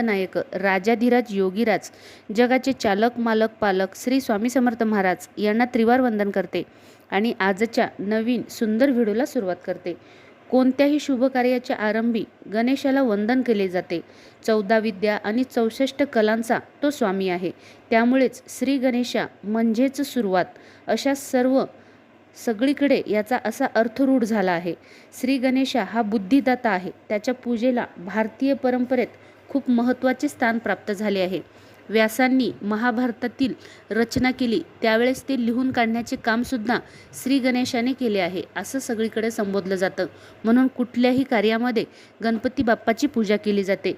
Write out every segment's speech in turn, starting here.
नायक राजाधिराज योगीराज जगाचे चालक मालक पालक श्री स्वामी समर्थ महाराज यांना त्रिवार वंदन करते आणि आजच्या नवीन सुंदर व्हिडिओला सुरुवात करते. कोणत्याही शुभ कार्याच्या आरंभी गणेशाला वंदन केले जाते. चौदा विद्या आणि चौसष्ट कलांचा तो स्वामी आहे. त्यामुळेच श्री गणेशा म्हणजेच सुरुवात अशा सर्व सगळीकडे याचा असा अर्थ रूढ झाला आहे. श्री गणेशा हा बुद्धिदाता आहे. त्याच्या पूजेला भारतीय परंपरेत खूप महत्त्वाचे स्थान प्राप्त झाले आहे. व्यासांनी महाभारतातील रचना केली त्यावेळेस ते लिहून काढण्याचे कामसुद्धा श्री गणेशाने केले आहे असं सगळीकडे संबोधलं जातं. म्हणून कुठल्याही कार्यामध्ये गणपती बाप्पाची पूजा केली जाते.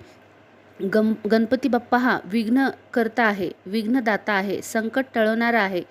गम गणपती बाप्पा हा विघ्नकर्ता आहे विघ्नदाता आहे संकट टळवणारा आहे.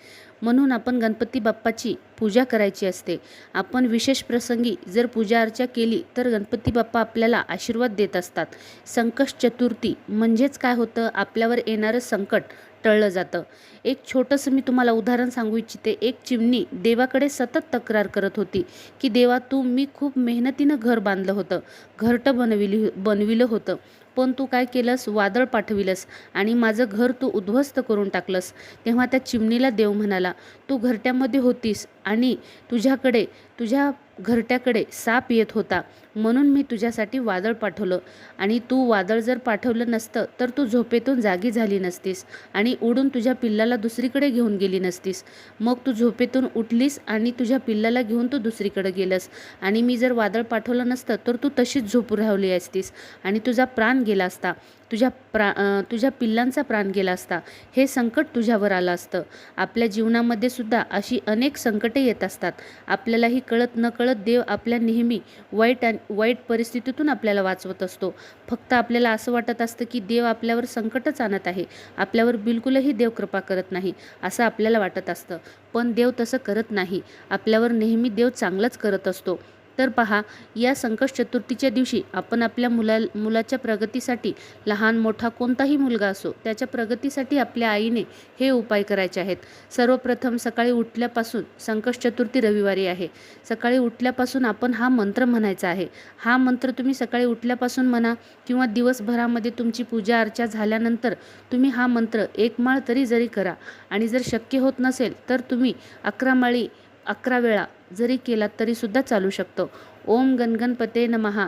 म्हणून आपण गणपती बाप्पाची पूजा करायची असते. आपण विशेष प्रसंगी जर पूजा अर्चा केली तर गणपती बाप्पा आपल्याला आशीर्वाद देत असतात. संकष्ट चतुर्थी म्हणजेच काय होतं? आपल्यावर येणारं संकट टळलं जातं. एक छोटंसं मी तुम्हाला उदाहरण सांगू इच्छिते. एक चिमणी देवाकडे सतत तक्रार करत होती की देवा तू मी खूप मेहनतीनं घर बांधलं होतं. घरटं बनविली बनविलं होतं. पण तू काय केलंस? वादळ पाठविलंस आणि माझं घर तू उद्ध्वस्त करून टाकलंस. तेव्हा त्या चिमणीला देव म्हणाला तू घरट्यामध्ये होतीस आणि तुझ्याकडे तुझ्या घरट्याकडे साप येत होता. म्हणून मी तुझ्यासाठी वादळ पाठवलं. आणि तू वादळ जर पाठवलं नसतं तर तू झोपेतून जागी झाली नसतीस आणि उडून तुझ्या पिल्लाला दुसरीकडे घेऊन गेली नसतीस. मग तू झोपेतून उठलीस आणि तुझ्या पिल्लाला घेऊन तू दुसरीकडे गेलंस. आणि मी जर वादळ पाठवलं नसतं तर तू तशीच झोपू राहिली असतीस आणि तुझा प्राण गेला असता. तुझ्या प्रा तुझ्या पिल्लांचा प्राण गेला असता हे संकट तुझ्यावर आलं असतं. आपल्या जीवनामध्ये सुद्धा अशी अनेक संकटे येत असतात. आपल्यालाही कळत न कळत देव आपल्या नेहमी वाईट आणि वाईट परिस्थितीतून आपल्याला वाचवत असतो. फक्त आपल्याला असं वाटत असतं की देव आपल्यावर संकटच आणत आहे. आपल्यावर बिलकुलही देव कृपा करत नाही असं आपल्याला वाटत असतं. पण देव तसं करत नाही. आपल्यावर नेहमी देव चांगलंच करत असतो. तर पहा या संकट चतुर्थीच्या दिवशी आपण आपल्या मुला मुलाच्या प्रगतीसाठी लहान मोठा कोणताही मुलगा असो त्याच्या प्रगतीसाठी आपल्या आईने हे उपाय करायचे आहेत. सर्वप्रथम सकाळी उठल्यापासून संकट चतुर्थी रविवारी आहे. सकाळी उठल्यापासून आपण हा मंत्र म्हणायचा आहे. हा मंत्र तुम्ही सकाळी उठल्यापासून म्हणा किंवा दिवसभरामध्ये तुमची पूजा अर्चा झाल्यानंतर तुम्ही हा मंत्र एक माळ तरी जरी करा आणि जर शक्य होत नसेल तर तुम्ही अकरा माळी अकरा वेळा जरी केलात तरीसुद्धा चालू शकतो. ओम गणगणपते नमहा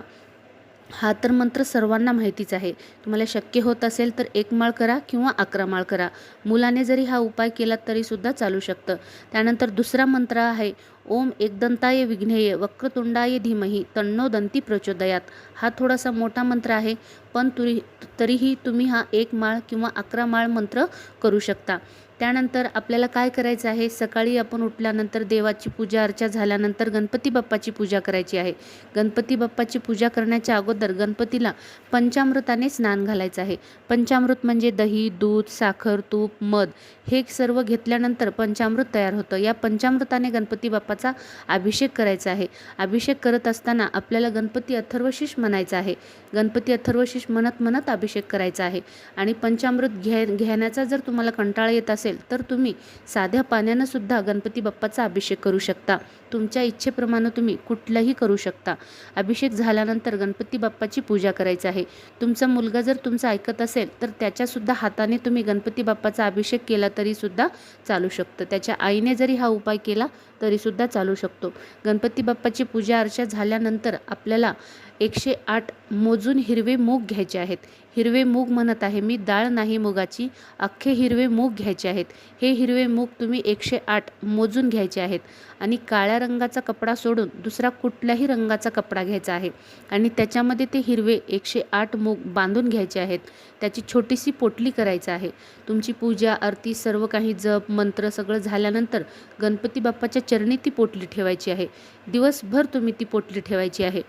हा तर मंत्र सर्वांना माहितीच आहे. तुम्हाला शक्य होत असेल तर एक माळ करा किंवा अकरा माळ करा. मुलाने जरी हा उपाय केला तरीसुद्धा चालू शकतं. त्यानंतर दुसरा मंत्र आहे. ओम एकदंताय विघ्नेय वक्रतुंडाय धीमही तन्नो दंती प्रचोदयात. हा थोडासा मोठा मंत्र आहे पण तुरी तरीही तुम्ही हा एक माळ किंवा अकरा माळ मंत्र करू शकता. त्यानंतर आपल्याला काय करायचं आहे? सकाळी आपण उठल्यानंतर देवाची पूजा अर्चा झाल्यानंतर गणपती बाप्पाची पूजा करायची आहे. गणपती बाप्पाची पूजा करण्याच्या अगोदर गणपतीला पंचामृताने स्नान घालायचं आहे. पंचामृत म्हणजे दही दूध साखर तूप मध हे सर्व घेतल्यानंतर पंचामृत तयार होतं. या पंचामृताने गणपती बाप्पा नावाचा अभिषेक करायचा आहे. अभिषेक करत असताना आपल्याला गणपती अथर्वशीष म्हणायचं आहे. गणपती अथर्वशीष म्हणत म्हणत अभिषेक करायचा आहे. आणि पंचामृत घ्या घेण्याचा जर तुम्हाला कंटाळा येत असेल तर तुम्ही साध्या पाण्यानं सुद्धा गणपती बाप्पाचा अभिषेक करू शकता. तुमच्या इच्छेप्रमाणे तुम्ही कुठलंही करू शकता. अभिषेक झाल्यानंतर गणपती बाप्पाची पूजा करायची आहे. तुमचा मुलगा जर तुमचा ऐकत असेल तर त्याच्यासुद्धा हाताने तुम्ही गणपती बाप्पाचा अभिषेक केला तरीसुद्धा चालू शकतं. त्याच्या आईने जरी हा उपाय केला तरीसुद्धा चालू शकतो. गणपती बाप्पाची पूजा अर्चा झाल्यानंतर आपल्याला एकशे आठ मोजून हिरवे मूग घ्यायचे आहेत. हिरवे मूग म्हणत आहे मी डाळ नाही मुगाची अख्खे हिरवे मूग घ्यायचे आहेत. हे हिरवे मूग तुम्ही एकशे आठ मोजून घ्यायचे आहेत. आणि काळ्या रंगाचा कपडा सोडून दुसरा कुठल्याही रंगाचा कपडा घ्यायचा आहे. आणि त्याच्यामध्ये ते हिरवे एकशे आठ मूग बांधून घ्यायचे आहेत. त्याची छोटीशी पोटली करायचं आहे. तुमची पूजा आरती सर्व काही जप मंत्र सगळं झाल्यानंतर गणपती बाप्पाच्या चरणी ती पोटली ठेवायची आहे. दिवसभर तुम्ही ती पोटली ठेवायची आहे.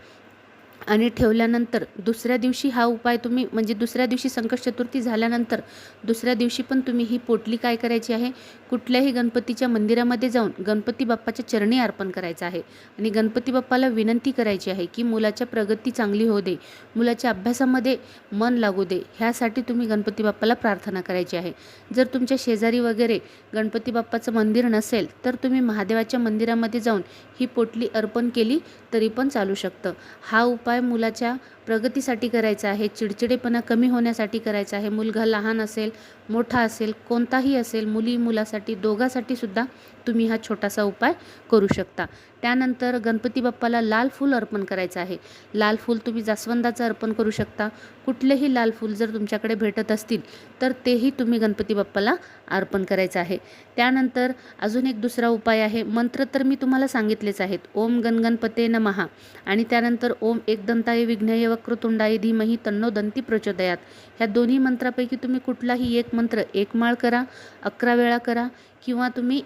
आणि ठेवल्यानंतर दुसऱ्या दिवशी हा उपाय तुम्ही म्हणजे दुसऱ्या दिवशी संकट चतुर्थी झाल्यानंतर दुसऱ्या दिवशी पण तुम्ही ही पोटली काय करायची आहे? कुठल्याही गणपतीच्या मंदिरामध्ये जाऊन गणपती बाप्पाच्या चरणी अर्पण करायचं आहे. आणि गणपती बाप्पाला विनंती करायची आहे की मुलाच्या प्रगती चांगली होऊ दे मुलाच्या अभ्यासामध्ये मन लागू दे ह्यासाठी तुम्ही गणपती बाप्पाला प्रार्थना करायची आहे. जर तुमच्या शेजारी वगैरे गणपती बाप्पाचं मंदिर नसेल तर तुम्ही महादेवाच्या मंदिरामध्ये जाऊन ही पोटली अर्पण केली तरी पण चालू शकतं. हा उपाय मुलाच्या प्रगतीसाठी करायचं आहे चिडचिडेपणा कमी होण्यासाठी करायचा आहे. मुलगा लहान असेल मोठा असेल कोणताही असेल मुली मुलासाठी दोघासाठी सुद्धा तुम्ही हा छोटासा उपाय करू शकता. त्यानंतर गणपती बाप्पाला लाल फूल अर्पण करायचं आहे. लाल फूल तुम्ही जास्वंदाचं अर्पण करू शकता. कुठलेही लाल फूल जर तुमच्याकडे भेटत असतील तर तेही तुम्ही गणपती बाप्पाला अर्पण करायचं आहे. त्यानंतर अजून एक दुसरा उपाय आहे. मंत्र तर मी तुम्हाला सांगितलेच आहेत. ओम गणगणपते नमहा आणि त्यानंतर ओम एकदंताय विघ्नय वक्रतुंडाय धीमही तन्नो दंती प्रचोदयात. ह्या दोन्ही मंत्रापैकी तुम्ही कुठलाही एक मंत्र एक माळ करा अकरा वेळा करा किंवा तुम्ही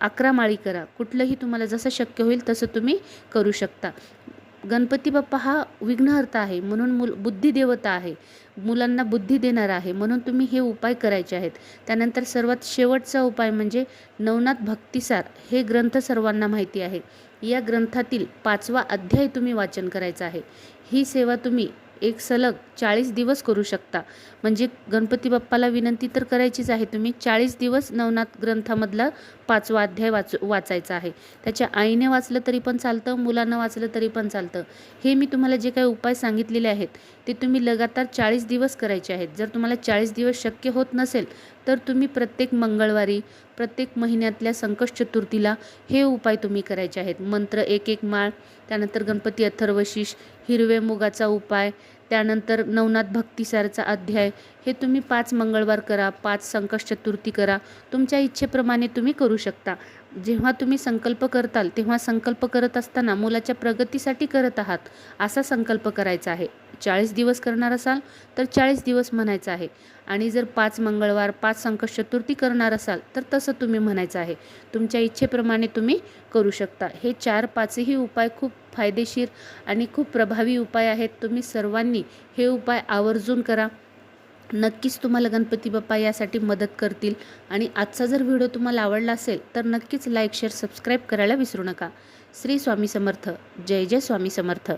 अकरा माळी करा. कुठलंही तुम्हाला जसं शक्य होईल तसं तुम्ही करू शकता. गणपती बाप्पा हा विघ्नहर्ता आहे. म्हणून मुल बुद्धी देवता आहे. मुलांना बुद्धी देणार आहे. म्हणून तुम्ही हे उपाय करायचे आहेत. त्यानंतर सर्वात शेवटचा उपाय म्हणजे नवनाथ भक्तिसार हे ग्रंथ सर्वांना माहिती आहे. या ग्रंथातील पाचवा अध्याय तुम्ही वाचन करायचा आहे. ही सेवा तुम्ही एक सलग चाळीस दिवस करू शकता. म्हणजे गणपती बाप्पाला विनंती तर करायचीच आहे तुम्ही. चाळीस दिवस नवनाथ ग्रंथामधला पाचवा अध्याय वाच वाचायचा आहे. त्याच्या आईने वाचलं तरी पण चालतं मुलानं वाचलं तरी पण चालतं. हे मी तुम्हाला जे काही उपाय सांगितलेले आहेत ते तुम्ही लगातार चाळीस दिवस करायचे आहेत. जर तुम्हाला चाळीस दिवस शक्य होत नसेल तर तुम्ही प्रत्येक मंगळवारी प्रत्येक महिन्यातल्या संकष्ट चतुर्थीला हे उपाय तुम्ही करायचे आहेत. मंत्र एक एक माळ त्यानंतर गणपती अथर्वशीष हिरवे मुगाचा उपाय त्यानंतर नवनाथ भक्तिसारचा अध्याय हे तुम्ही पाच मंगळवार करा पाच संकष्ट चतुर्थी करा. तुमच्या इच्छेप्रमाणे तुम्ही करू शकता. जेव्हा तुम्ही संकल्प करताल तेव्हा संकल्प करत असताना मुलाच्या प्रगतीसाठी करत आहात असा संकल्प करायचा आहे. चाळीस दिवस करणार असाल तर चाळीस दिवस म्हणायचं आहे. आणि जर पाच मंगळवार पाच संकट चतुर्थी करणार असाल तर तसं तुम्ही म्हणायचं आहे. तुमच्या इच्छेप्रमाणे तुम्ही करू शकता. हे चार पाचही उपाय खूप फायदेशीर आणि खूप प्रभावी उपाय आहेत. तुम्ही सर्वांनी हे उपाय आवर्जून करा. नक्कीच तुम्हाला गणपती बाप्पा यासाठी मदत करतील. आणि आजचा जर व्हिडिओ तुम्हाला आवडला असेल तर नक्कीच लाईक शेअर सबस्क्राईब करायला विसरू नका. श्री स्वामी समर्थ. जय जय स्वामी समर्थ.